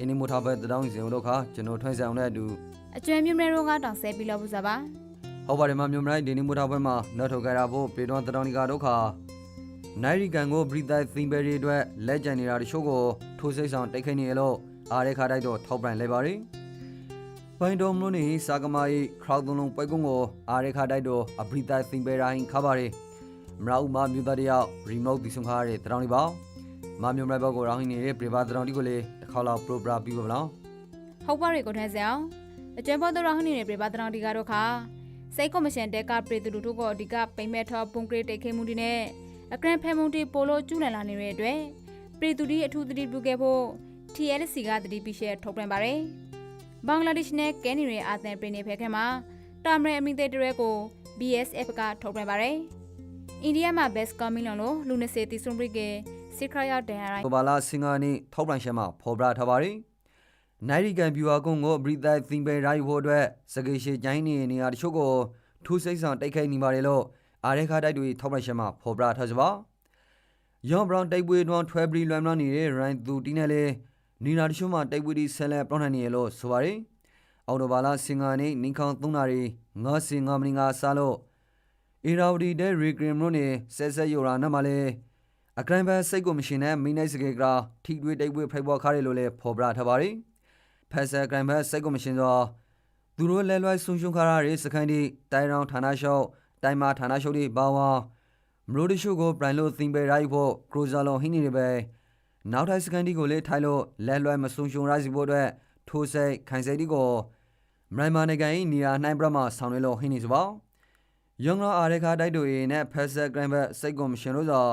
အင်းဒီမိုထားပဲတောင်းစီအောင်တော့ခါကျွန်တော်ထွန်းဆောင်တဲ့အတူအကျွမ်းမြမဲရောကတောင်ဆဲပြီးလို့ပူစားပါဟောပါတယ်မမြို့မလိုက်ဒီနီမိုထားပွဲမှာနောက်ထုတ်ကြတာဖို့ပေတော်တောင်းဒီကတော့ခါနိုင်ရီကန်ကိုဘရီတိုင်သင်ဘယ်ရီအတွက်လက်ကျန်နေတာတချို့ကိုထိုးစိတ်ဆောင်တိုက်ခိုက်နေရလို့အားရခါတိုက်တော့ထောက်ပံ့လိုက်ပါရီပိုင်းတော်မလို့နေစာကမာရီခရောက်သုံးလုံးပွဲကုန်းကိုအားရခါတိုက်တော့အဘရီတိုင်သင်ဘယ်ရိုင်းခါပါရီမရဦးမမြို့သားတယောက်ရီမိုတ်ဒီဆုံခါရတဲ့တောင်းဒီပါမမြို့မလိုက်ဘောကိုရောင်းနေတဲ့ပြပါတောင်းဒီကိုလေတစ် ခါလောက်ပရိုပရာပြီးပါဗလားဟုတ်ပါရီကိုထဲစအောင်အကျွမ်းပေါ်တော်ဟိနေပြပါတနောင်ဒီကတော့ခါစိတ်ကော်မရှင်တက်ကပြည်သူလူထုကိုအဓိကပိမက်ထောပုံကရတိတ်ခဲမှုတွေနဲ့အကရန်ဖဲမှုတွေပိုလို့ကျူးလည်လာနေတဲ့အတွက်ပြည်သူတွေအထူးသတိပြုခဲ့ဖို့ TLC ကသတိပေးချက်ထုတ်ပြန်ပါတယ်ဘင်္ဂလားဒေ့ရှ်နဲ့ကဲနီရဲ့အာသန်ပြည်နယ်ဖက်ခက်မှာတာမရအမီတဲ့တရက်ကို BSF ကထုတ်ပြန်ပါတယ်အိန္ဒိယမှာ best coming လို့လူနေစေတီဆွန်ဘရစ်က စစ်ခရရောက်တန်ရရိုင်းကိုဘာလာစင်ကာနီထောက်ပံ့ရှမ်းမှာဖော်ပြထားပါရီနိုင်ရီကန်ဗျူဟာကုန်းကိုဘရီတိုင်သင်ပေရိုက်ဖို့အတွက်စကေရှေကျိုင်းနေနေရာတချို့ကိုထူးစိတ်ဆောင်တိုက်ခိုက်နေပါတယ်လို့အာရခါတိုက်တွေထောက်ပံ့ရှမ်းမှာဖော်ပြထားကြပါယောင်ဘရောင်တိုက်ပွဲတွန်းထွဲဘရီလွမ်လာနေတဲ့ရိုင်းသူတီးနဲ့လေနီနာတချို့မှာတိုက်ပွဲဒီဆဲလက်ပြောင်းနိုင်နေရလို့ဆိုပါရီအော်တိုဘာလာစင်ကာနီနင်းခေါင်သုံးနာရီ9စင်9မိနစ်ကစားလို့အီရာဝဒီတဲ့ရီဂရမ်လို့နေဆက်ဆက်ယောရာနတ်မှာလေ အကရန်ဘတ်စိတ်ကိုမရှင်တဲ့မိနိုင်စကေကရာထိတွေ့တိုက်ပွဲဖိုက်ပေါ်ခါရလို့လည်းဖော်ပြထားပါရီဖက်ဆာကရန်ဘတ်စိတ်ကိုမရှင်သောသူတို့လဲလွိုင်းဆုံရှုံခါရရေးစခန်းဒီတိုင်ရောင်ဌာနရှော့တိုင်မာဌာနရှော့ဒီဘာဝါမရိုဒရှုကိုပရိုင်လို့သင်ပေရိုက်ဖို့ကရိုဇာလွန်ဟင်းနေတယ်ပဲနောက်ထိုင်စခန်းဒီကိုလည်းထိုင်လို့လဲလွိုင်းမဆုံရှုံရစီဖို့အတွက်ထိုးစိတ်ခိုင်စိတ်ဒီကိုမရိုင်မာနေကန်ဤနေရာနိုင်ဘရမှာဆောင်းနေလို့ဟင်းနေစပါယောင်လာအာရခါတိုက်တို့ရဲ့နဲ့ဖက်ဆာကရန်ဘတ်စိတ်ကိုမရှင်လို့သော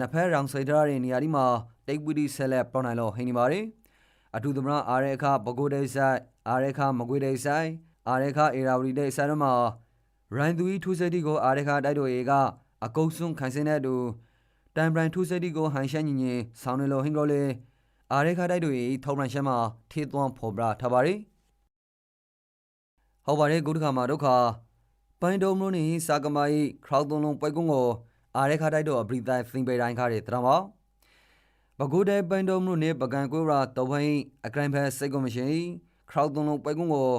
နဖက်ရောင်စိတ်ဓာတ်ရဲ့နေရာဒီမှာတိတ်ပူတီဆက်လက်ပေါ်နိုင်လို့ဟင်းနေပါတယ်အထူးသမရအာရခဘကိုဒိတ်ဆိုင်အာရခမကွေဒိတ်ဆိုင်အာရခအေရာဝတီဒိတ်ဆိုင်တို့မှာရိုင်းသူဤထူးစတီကိုအာရခတိုက်တို့ရေကအကုတ်စွန်းခိုင်စင်းတဲ့တူတန်ပရန်ထူးစတီကိုဟန်ရှမ်းညင်ညင်ဆောင်းနေလို့ဟင်းကောလေအာရခတိုက်တို့ရေထောက်ပန်ရှမ်းမှာထေသွန်းဖော်ပြထားပါတယ်ဟောပါတယ်ဂုတခါမှာဒုက္ခပိုင်းတုံမလို့နေစာကမာဤခရောက်သွန်းလုံးပွဲကုန်းကို အာရခတိုက်တော့အပရိတိုင်းသင်ပေတိုင်းခါတဲ့တရမောဘဂုဒဲပန်တော်မှုနေပကံကွေရာတောဖိုင်းအကရိုင်ဖက်စိတ်ကမရှိခရောက်သွန်လုံးပွဲကုန်းကို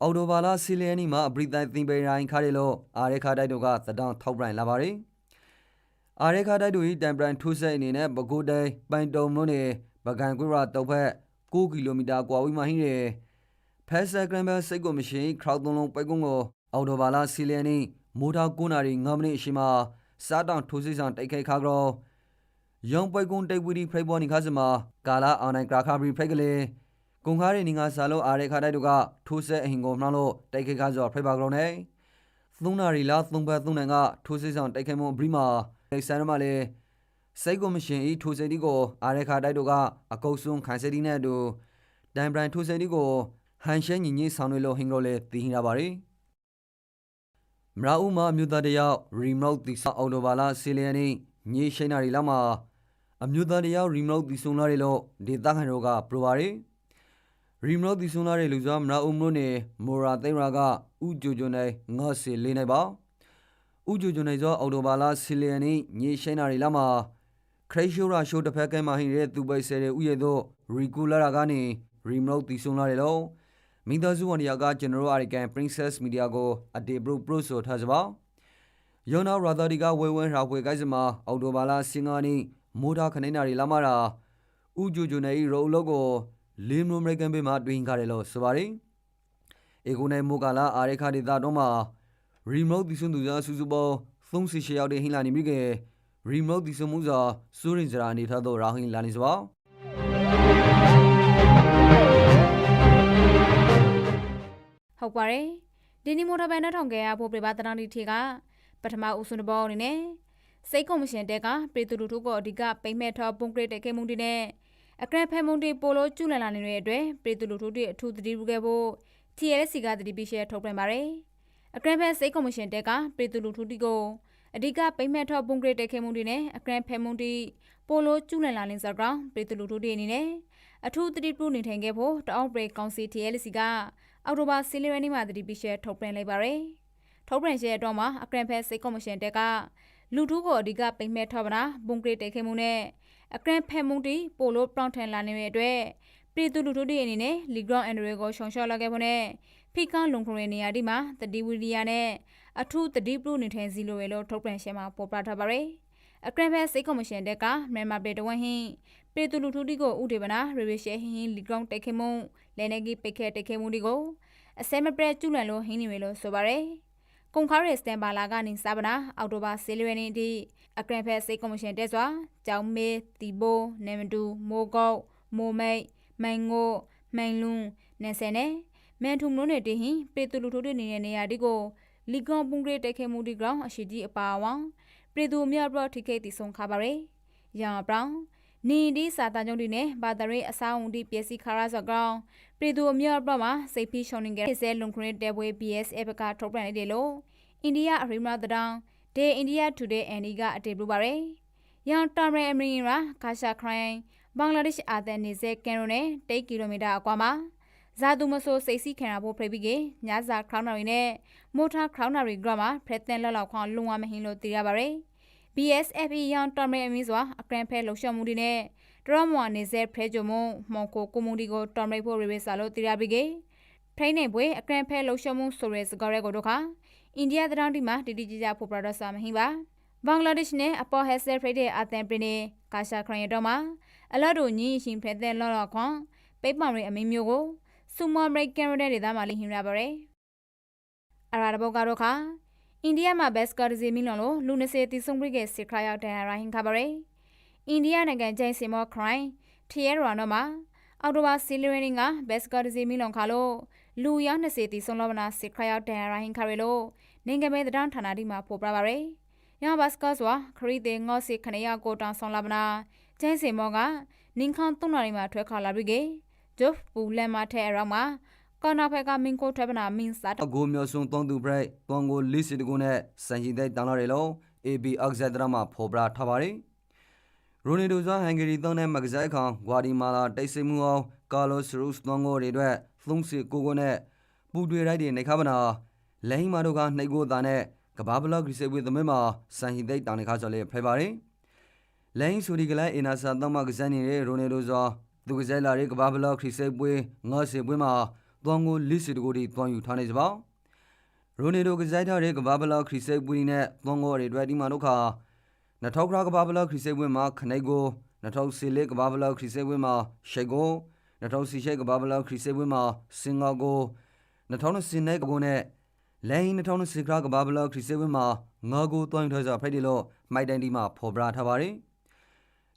အော်တိုဘာလာစီလီယနီမှာအပရိတိုင်းသင်ပေတိုင်းခါတဲ့လို့အာရခတိုက်တော့ကသတောင်းထောက်ပံ့လာပါတယ်အာရခတိုက်တို့ဤတန်ပရန်ထူးစိတ်အနေနဲ့ဘဂုဒဲပန်တော်မှုနေပကံကွေရာတောဖက်9ကီလိုမီတာကွာဝေးမှဟင်းတယ်ဖက်ဆာဂရမ်ဘယ်စိတ်ကမရှိခရောက်သွန်လုံးပွဲကုန်းကိုအော်တိုဘာလာစီလီယနီမိုတာ9နာရီ9မိနစ်အရှိမှာ စားတောင်ထိုးစစ်ဆောင်တိုက်ခိုက်ခါကြောယောင်ပွဲကွန်တိုက်ဝီဒီဖရိတ်ဘောနိခါစမှာကာလာအွန်လိုင်းကရာခါဘရီဖရိတ်ကလေးကွန်ခါရီနီငါဆာလို့အားရခါတိုက်တို့ကထိုးဆက်အဟင်ကိုနှောင်းလို့တိုက်ခိုက်ခါကြောဖရိတ်ပါကြောနေသုံးနာရီလာသုံးပတ်သုံးနန်ကထိုးစစ်ဆောင်တိုက်ခိုက်မှုဘရီမာအိဆန်ရမလေးစိတ်ကိုမရှင်ဤထိုးစစ်ဒီကိုအားရခါတိုက်တို့ကအကုတ်ဆွန်းခိုင်စက်ဒီနဲ့အတူဒန်ဘရန်ထိုးစစ်ဒီကိုဟန်ရှဲညီညီဆောင်ရွက်လို့ဟင်ကိုလေတည်ဟင်လာပါရီ မရာဦးမမြို့သားတယောက် remote ဒီဆောက်အော်တိုဘာလာစီလီယနီညေရှိနာရီလောက်မှာအမျိုးသားတယောက် remote ဒီဆုံလာရီလို့ဒေတာခန်တို့ကပရိုပါရီ remote ဒီဆုံလာရီလူစားမရာဦးမြို့နေမိုရာသိရာကဥဂျိုဂျိုနေငါစီလေးနေပါဥဂျိုဂျိုနေသောအော်တိုဘာလာစီလီယနီညေရှိနာရီလောက်မှာခရိရှိုရာရှိုးတစ်ဖက်ကဲမှာဟိတဲ့သူပိုက်ဆယ်တဲ့ဥယေသောရီကူလာရာကနေ remote ဒီဆုံလာရီလို့ မိသားစုဝန်တရားကကျွန်တော်တို့အရိကန် Princess Media ကိုအတေပရိုပရိုဆိုထားကြပါယောနာရာသာဒီကဝဲဝဲရာခွေကိုက်စမှာအော်တိုဘာလာစင်ငါနီမိုးတာခနေနာရီလာမတာဥဂျူဂျူနေရိုလောကိုလင်းနိုအမေရိကန်ဘေးမှာတွင်ခါတယ်လို့ဆိုပါတယ်အေကိုနေမိုကလာအာရခဒေတာတော့မှာ remote ဒီစွန်သူသားစုစုပေါင်း38ရောက်တဲ့ဟင်လာနေမိကေ remote ဒီစွန်မှုစာစိုးရင်စရာအနေထားတော့ရာဟင်လာနေစပါ ဟုတ်ပါတယ်ဒီနီမိုတော်ဘန်နဲ့ထောင်ခဲ့ရဖို့ပြပါတနာတီထေကပထမဦးစွန်တဘောအနေနဲ့စိတ်ကော်မရှင်တက်ကပြည်သူလူထုကိုအဓိကပိမ့်မဲ့ထောပုံကရတဲ့ခဲမှုတွေနဲ့အကရန်ဖဲမှုတွေပိုလို့ကျူလည်လာနေတဲ့အတွက်ပြည်သူလူထုတွေအထူးသတိပြုခဲ့ဖို့ TLC ကသတိပေးချက်ထုတ်ပြန်ပါတယ်အကရန်ဖဲစိတ်ကော်မရှင်တက်ကပြည်သူလူထုတွေကိုအဓိကပိမ့်မဲ့ထောပုံကရတဲ့ခဲမှုတွေနဲ့အကရန်ဖဲမှုတွေပိုလို့ကျူလည်လာနေစကြောင်းပြည်သူလူထုတွေအနေနဲ့အထူးသတိပြုနေထိုင်ခဲ့ဖို့တအောက်ပရိကောင်စီ TLC က အောက်တိုဘာစီလီရနီမှာတတိပိရှဲထုတ်ပြန်လိုက်ပါရယ်ထုတ်ပြန်ရှဲတော့မှာအကရန်ဖက်စိတ်ကော်မရှင်တက်ကလူထုကိုအဓိကပိမဲ့ထောက်ပနာဘုံကရတိတ်ခဲမှုနဲ့အကရန်ဖက်မှုတီပိုလိုပလောင်ထန်လာနေတဲ့အတွက်ပြည်သူလူထုတွေအနေနဲ့လီဂရောင်းအန်ဒရီကိုရှောင်ရှော့လာခဲ့ဖို့နဲ့ဖိကန်းလုံခရဲနေရာဒီမှာတတိဝီရီယာနဲ့အထူးတတိပရုနေထိုင်စီလိုပဲလို့ထုတ်ပြန်ရှင်းမှာပေါ်ပြထားပါရယ် အကရဖက်စိတ်ကော်မရှင်တက်ကမြန်မာပြည်တော်ဝင်ဟင်းပြည်သူလူထုတွေကိုဥဒေဗနာရေရေရှဲဟင်းဟင်းလီဂရောင်းတိုက်ခဲမှုလဲနေကြီးပိတ်ခဲတိုက်ခဲမှုတွေကိုအစဲမပရက်ကျူလန်လို့ဟင်းနေမယ်လို့ဆိုပါရယ်ကုန်ခါရဲစတန်ဘာလာကနေစပနာအော်တိုဘာဆေးလွယ်နေသည့်အကရဖက်စိတ်ကော်မရှင်တက်စွာကြောင်မေးတီဘိုနေမတူမိုးကောက်မိုးမိတ်မိုင်ငိုမိုင်လွန်းနေစဲနေမန်ထုံလို့နေတဟင်ပေတူလူထိုးတဲ့နေတဲ့နေရာဒီကိုလီကွန်ပုံဂရေတိုက်ခဲမှုဒီဂရောင်းအရှိကြီးအပါဝံ ပြည်သူမြတ်ဘရထိခိတ်တီဆုံခါပါရယ်ရာဘရောင်းနေဒီစာတာကြောင့်ဒီနဲ့ဘာတရေအဆောင်ဒီပျက်စီးခါရဆော့ကောင်ပြည်သူမြတ်ဘရမှာစိတ်ဖီရှောင်းနေခဲ့ဆဲလုံခရင်တဲဘွေ BSF ကထုတ်ပြန်နေတယ်လို့အိန္ဒိယအရိမတဒေါင်ဒေအိန္ဒိယ Today အန်ဒီကအတေပြပါရယ်ရန်တာရအမရင်ရာခါရှာခရိုင်ဘင်္ဂလားဒေ့ရှ်အာသန်နေစေကန်ရိုနဲ့တိတ်ကီလိုမီတာအကွာမှာ ဇာတုမဆိုစိတ်စီခံရဖို့ဖိပြီးကညစာခရောင်းနာရီနဲ့မိုထာခရောင်းနာရီဂရမဖရက်တန်လောက်လောက်ခွန်လုံဝမဟင်းလို့သိရပါရယ် BSFE ရန်တော်မဲအမင်းစွာအကရန်ဖဲလှုပ်ရှားမှုတွေနဲ့ဒရမွန်နေစေဖရဲကြုံမမော်ကိုကိုမုန်ဒီကိုတော်မိတ်ဖို့ရေဘေးစာလို့သိရပြီးကဖိနေပွဲအကရန်ဖဲလှုပ်ရှားမှုဆိုရဲစကားရဲကိုတို့ခါအိန္ဒိယတရောင်းဒီမှာတီတီကြကြဖို့ပရဒဆာမဟင်းပါဘင်္ဂလားဒေ့ရှ်နဲ့အပေါ်ဟက်ဆယ်ဖရိတ်တဲ့အသန်ပရင်းနေကာရှာခရိုင်တော်မှာအလော့တို့ညင်းရှင်ဖက်တဲ့လော်လော်ခွန်ပိတ်ပောင်ရီအမင်းမျိုးကို စူမအမေရိကန်ရဲဒေသမှာလိဟင်ရပါရယ်အရာတဘောကတော့ခါအိန္ဒိယမှာဘက်စကာဒီဇီမီလွန်လို့လူ20တီဆုံပြခဲ့စစ်ခရရောက်တဲ့ရိုင်းခါပါရယ်အိန္ဒိယနိုင်ငံကျင်းစင်မော့ခရိုင်ထီယဲရနော်မှာအော်တိုဘာစီလရင်းကဘက်စကာဒီဇီမီလွန်ခါလို့လူရောက်20တီဆုံလောမနာစစ်ခရရောက်တဲ့ရိုင်းခါရလို့နိုင်ငံမဲတံဌာနဒီမှာပို့ပြပါရယ်ရဘတ်စကားစွာခရီးတဲ့ငေါ့စစ်ခနေရကိုတောင်ဆောင်လာမနာကျင်းစင်မော့ကနင်းခေါန်တုံနာရီမှာထွက်ခါလာပြီးက ဂျုဖ်ပူလန်မထဲအရောက်မှာကော်နာဖက်ကမင်းကိုထွက်ပနာမင်းစားအကိုမျိုးစုံသွန်သူဘရိတ်သွန်ကိုလီစီတကုနဲ့စန်ရှိတဲ့တောင်းလာတယ်လို့ AB အောက်ဇက်ဒရာမှာဖော်ပြထားပါတယ်ရိုနီဒိုဇာဟန်ဂရီတောင်းတဲ့မဂဇိုက်ခေါင်ဂွာဒီမာလာတိတ်ဆိတ်မှုအောင်ကာလိုစရုစ်သွန်ကိုတွေအတွက်သုံးစီကိုကိုနဲ့ပူတွေရိုက်တွေနေခါပနာလဲဟီမာတို့ကနှိတ်ကိုသားနဲ့ကဘာဘလော့ဂရီစေဝေသမင်းမှာစန်ရှိတဲ့တောင်းနေခါဆိုလေဖိပါတယ်လဲဟီဆိုဒီကလိုင်းအင်နာဆာတောင်းမကဇန်နေတဲ့ရိုနီဒိုဇာ သူကဇဲလာရဲ့ကဘာဘလော့ခရီစေပွဲငါစေပွဲမှာသွန်ကိုလီစီတကိုဒီသွန်ယူထားနေစပါရိုနေဒိုကစားထားတဲ့ကဘာဘလော့ခရီစိတ်ပွီနဲ့သွန်ကိုတွေတွေ့ဒီမှာတို့ခါ2000ခရကဘာဘလော့ခရီစိတ်ပွီမှာခနေကို2000စီလေးကဘာဘလော့ခရီစိတ်ပွီမှာရှေကို2000စီရှိကဘာဘလော့ခရီစိတ်ပွီမှာစင်ကာကို2000စီနေကကိုနဲ့လဲဟင်း2000စီခရကဘာဘလော့ခရီစိတ်ပွီမှာငါကိုတွိုင်းထွဲစာဖိုက်ဒီလို့မိုက်တိုင်ဒီမှာဖော်ပြထားပါတယ်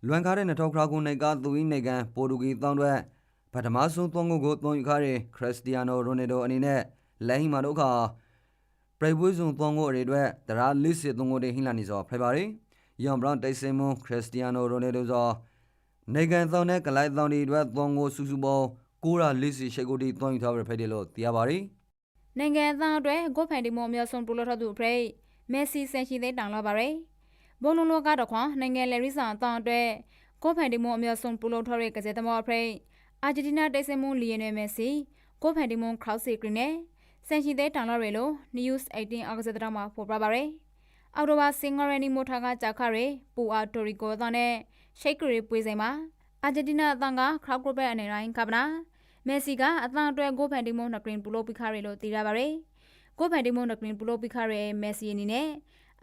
လွန်ကားတဲ့2000ခရကိုနိုင်ကသူဤနိုင်ကန်ပိုတူဂီတောင်းတွဲပထမဆုံးသွန်ကိုကိုသွန်ယူခါတဲ့ခရစ္စတီယာနိုရိုနေဒိုအနေနဲ့လဲဟင်းမှာတို့ခါပရိပွေးစုံသွန်ကိုအရေအတွက်တရာလစ်စစ်သွန်ကိုတွေဟင်းလာနေစောဖိုက်ပါရီယွန်ဘရောင်းတိုက်စင်မွန်ခရစ္စတီယာနိုရိုနေဒိုဇောနေကန်သောင်းနဲ့ကလိုက်သောင်းဒီအတွက်သွန်ကိုစုစုပေါင်းကိုရာလစ်စစ်ရှိကိုဒီသွန်ယူထားရဖိုက်တယ်လို့သိရပါရီနိုင်ငံသားအတွက်ဂိုဖန်ဒီမိုအမျိုးဆုံးပူလို့ထသူဖရိတ်မက်ဆီဆန်ရှိတဲ့တောင်လာပါရယ် ဘုံလုံးလောကတော့ခွန်နိုင်ငံလယ်ရီဆောင်တောင်အတွက်ဂိုဖန်ဒီမိုအမျိုးဆုံးပူလို့ထရဲကစတဲ့မောဖရိတ်အာဂျင်တီးနားတိုက်စစ်မှုလီယနယ်မက်ဆီဂိုဖန်ဒီမိုခရောက်စီဂရီနဲ့ဆန်ရှိတဲ့တောင်လာရယ်လို့ News 18အောက်စဒရာမှာဖော်ပြပါရယ်အော်တိုဘာစင်ဂရနီမိုထာကကြောက်ခရဲပူအာတိုရီကိုသောနဲ့ရှိတ်ကရီပွေးစိမ်မှာအာဂျင်တီးနားအသံကခရောက်ကရဘက်အနေရိုင်းကပနာမက်ဆီကအသံအတွက်ဂိုဖန်ဒီမိုနဂရင်းပူလို့ပိခရဲလို့သိရပါရယ်ကိုဖန်ဒီမွန်နကရင်ပလိုပိခရဲမက်ဆီအနေနဲ့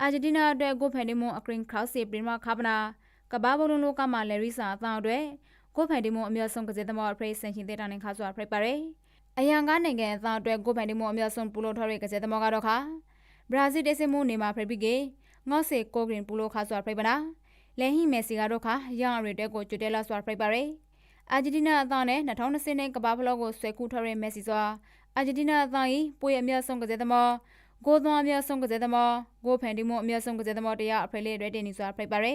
အာဂျင်တီးနာအတွက်ကိုဖန်ဒီမွန်အကရင်ခရောက်စီပရင်မခါပနာကဘာဘလုံးလောကမှာလယ်ရီစာအသံအတွက်ကိုဖန်ဒီမွန်အမျိုးဆုံးကစားသမားအဖရိဆန်ရှင်တဲ့တာနေခါဆိုအဖရိပါရဲအယံကားနိုင်ငံအသံအတွက်ကိုဖန်ဒီမွန်အမျိုးဆုံးပူလိုထော်ရဲကစားသမားကတော့ခါဘရာဇီးတက်စမူနေမှာဖရိပိကေငေါ့စေကိုဂရင်ပူလိုခါဆိုအဖရိပနာလဲဟီမက်ဆီကတော့ခါရန်ရီတက်ကိုကျွတ်တဲလာဆိုအဖရိပါရဲအာဂျင်တီးနာအသံနဲ့2020နဲ့ကဘာဖလော့ကိုဆွဲကူထော်ရဲမက်ဆီစွာအာဂျင်တီးနာအသံ၏ပွေအမျိုးဆုံးကစားသမား ဂိုသွန်အမျိုးဆုံးကစားသမားဂိုဖန်ဒီမွန်အမျိုးဆုံးကစားသမားတရားအဖရိလေးရဲတင်နေစွာဖရိပါရဲ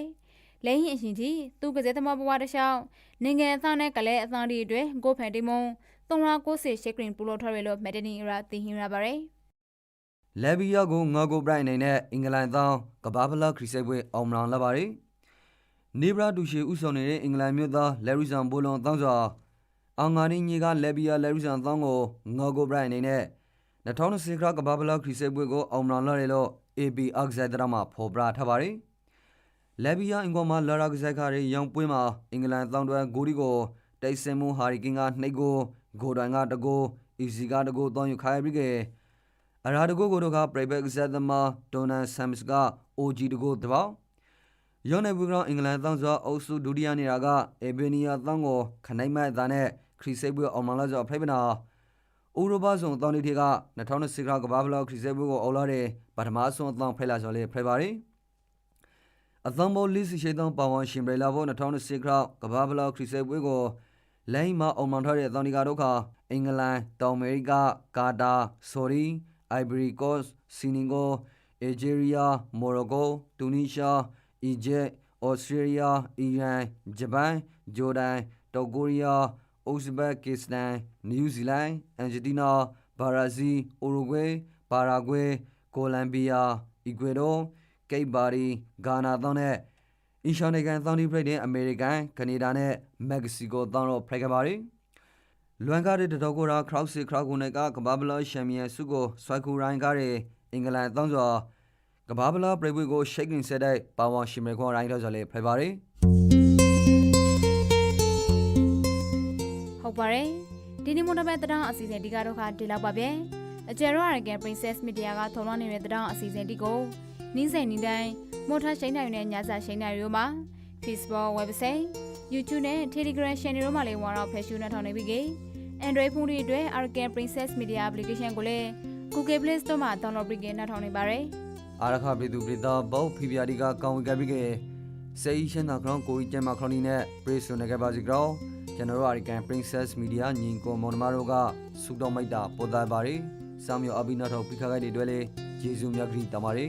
လဲဟင်းအရှင်တီသူကစားသမားဘဝတစ်လျှောက်နိုင်ငံအသံနဲ့ကလဲအသံဒီအတွက်ဂိုဖန်ဒီမွန်သုံးရာကိုစေရှက်ဂရင်ပူလို့ထော်ရဲလို့မက်ဒနီရာတင်ဟင်ရပါရဲလဲဘီယာကိုငါကိုဘရိုက်အနေနဲ့အင်္ဂလန်သောကဘာဘလော့ခရီစိတ်ပွဲအောင်မလောင်လာပါရီနေဘရာဒူရှီဥဆောင်နေတဲ့အင်္ဂလန်မြို့သားလဲရီဆန်ဘိုလွန်တောင်းစွာအောင်ငါရင်းကြီးကလဲဘီယာလဲရီဆန်တောင်းကိုငါကိုဘရိုက်အနေနဲ့ 2020ခရကဘာဘလော့ခရီစိတ်ပွဲကိုအောင်မလောင်လာတယ်လို့ AB အောက်ဇက်ဒရာမှာဖော်ပြထားပါရီလဲဘီယာအင်္ဂေါမှာလာရာကစားခါရီရောင်ပွဲမှာအင်္ဂလန်တောင်းတွဲဂိုဒီကိုတိတ်ဆင်မှုဟာရီကင်ကနှိတ်ကိုဂိုဒိုင်ကတကိုအီစီကတကိုတောင်းယူခိုင်ပြီးကအရာတကိုကိုတို့ကပရိဘက်ဇက်သမာဒေါနန်ဆမ်စ်က OG တကိုတပေါင်းယောနေဘူကအင်္ဂလန်တောင်းစွာအုပ်စုဒုတိယနေရာကအေဘီနီယာတောင်းကိုခနိုင်မဲ့သားနဲ့ခရီစိတ်ပွဲအောင်မလာကြောဖိပနာ ဥရောပဆောင်တောင်းလေးတွေက2020ကကဘာဘလောက်ခရီစိတ်ပွဲကိုအော်လာတဲ့ပထမဆုံးတောင်းဖိလာကြော်လေးဖိပါရီအသံဘောလီစီရှိတောင်းပါဝန်ရှင်ဘရလာဘော2020ကကဘာဘလောက်ခရီစိတ်ပွဲကိုလိုင်းမအောင်မထားတဲ့တောင်းဒီကာတို့ကအင်္ဂလန်တောင်အမေရိကကာတာဆိုရီ Ivory Coast, Senegal, Algeria, Morocco, Tunisia, Egypt, Australia, Iran, Japan, Jordan, တောင်ကိုရီးယား၊ ဥဇဘက်ကစ္စတန်၊နယူးဇီလန်၊အန်ဂျတီးနား၊ဘရာဇီး၊ဥရုဂွေး၊ပါရာဂွေး၊ကိုလံဘီယာ၊အီကွေဒို၊ကိတ်ဘာရီ၊ဂါနာတောင်းနဲ့အီရှာနေကန်တောင်းဒီပရိတ်တဲ့အမေရိကန်၊ကနေဒါနဲ့မက္ကဆီကိုတောင်းတော့ဖိတ်ခဲ့ပါရီ။လွန်ကားတဲ့တတော်ကိုရာခရောက်စီခရောက်ကိုနဲ့ကကဘာဘလာရှမ်ပီယံစုကိုဆွိုက်ကူရိုင်းကားတဲ့အင်္ဂလန်အသောင်းစွာကဘာဘလာပရိပွေကိုရှိတ်ကင်ဆက်တဲ့ပါဝါရှီမဲခွန်ရိုင်းတော့ဆိုလေဖိပါရီ ဟုတ်ပါတယ်ဒီနေ့မွန်တပတ်တောင်အစီအစဉ်ဒီကတော့ခါဒီလောက်ပါဗျအကျယ်ရောအရကန် Princess Media ကထုံလွှမ်းနေတဲ့တောင်အစီအစဉ်ဒီကိုနှင်းစိန်နေတိုင်းမော်ထားရှိန်တိုင်းနဲ့ညစာရှိန်တိုင်းတို့မှာ Facebook website YouTube နဲ့ Telegram channel တို့မှာလည်းဝါတော့ဖက်ရှူနဲ့ထောင်နေပြီကေ Android ဖုန်းတွေအတွက် Arcan Princess Media application ကိုလည်း Google Play Store မှာ download ပြီးကေနဲ့ထောင်နေပါတယ်အာရခပြည်သူပြည်သားဘောဖိပြာဒီကကောင်းဝေကပြီးကစေရှင်းနာခရောင်းကိုကြီးကျမခရောင်းနီနဲ့ပရိဆွန်နေကပါစီကြော ကျွန်တော်တို့အရိကန် Princess Media ညီကိုမောင်နှမတို့ကစူတော်မိုက်တာပေါ်သားပါရီစောင်းမြောအဘိနာထောပိခါခိုက်တွေတွေ့လေယေရှုမြတ်ခရီးတမာရီ